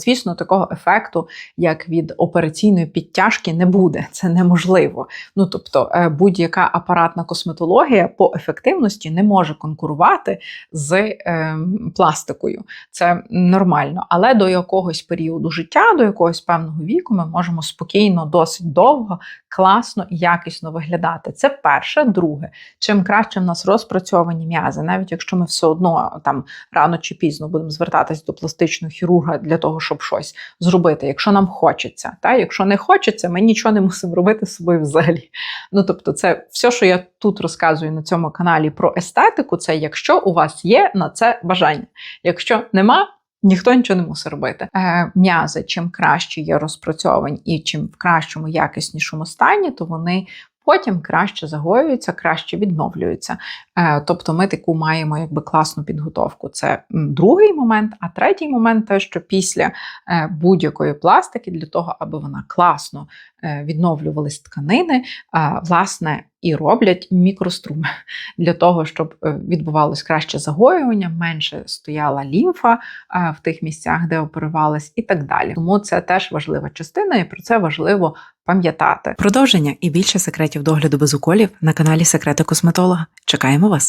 Звісно, такого ефекту, як від операційної підтяжки, не буде. Це неможливо. Ну тобто, е, будь-яка апаратна косметологія по ефективності не може конкурувати з е, пластикою. Це нормально. Але до якогось періоду життя, до якогось певного віку, ми можемо спокійно, досить довго, класно і якісно виглядати. Це перше. Друге, чим краще в нас розпрацьовані м'язи, навіть якщо ми все одно там рано чи пізно будемо звертатись до пластичного хірурга для того, щоб щось зробити, якщо нам хочеться. Та якщо не хочеться, ми нічого не мусимо робити з собою взагалі. Ну тобто, це все, що я тут розказую на цьому каналі про естетику, це якщо у вас є на це бажання. Якщо нема. Ніхто нічого не мусить робити. Е, м'язи, чим краще є розпрацьовані і чим в кращому, якіснішому стані, то вони потім краще загоюються, краще відновлюються. Е, тобто ми таку маємо якби класну підготовку. Це другий момент. А третій момент те, що після е, будь-якої пластики, для того, аби вона класно е, тканини, е, власне, і роблять мікроструми для того, щоб відбувалось краще загоювання, менше стояла лімфа в тих місцях, де оперувалась, і так далі. Тому це теж важлива частина, і про це важливо пам'ятати. Продовження і більше секретів догляду без уколів на каналі Секрети косметолога. Чекаємо вас!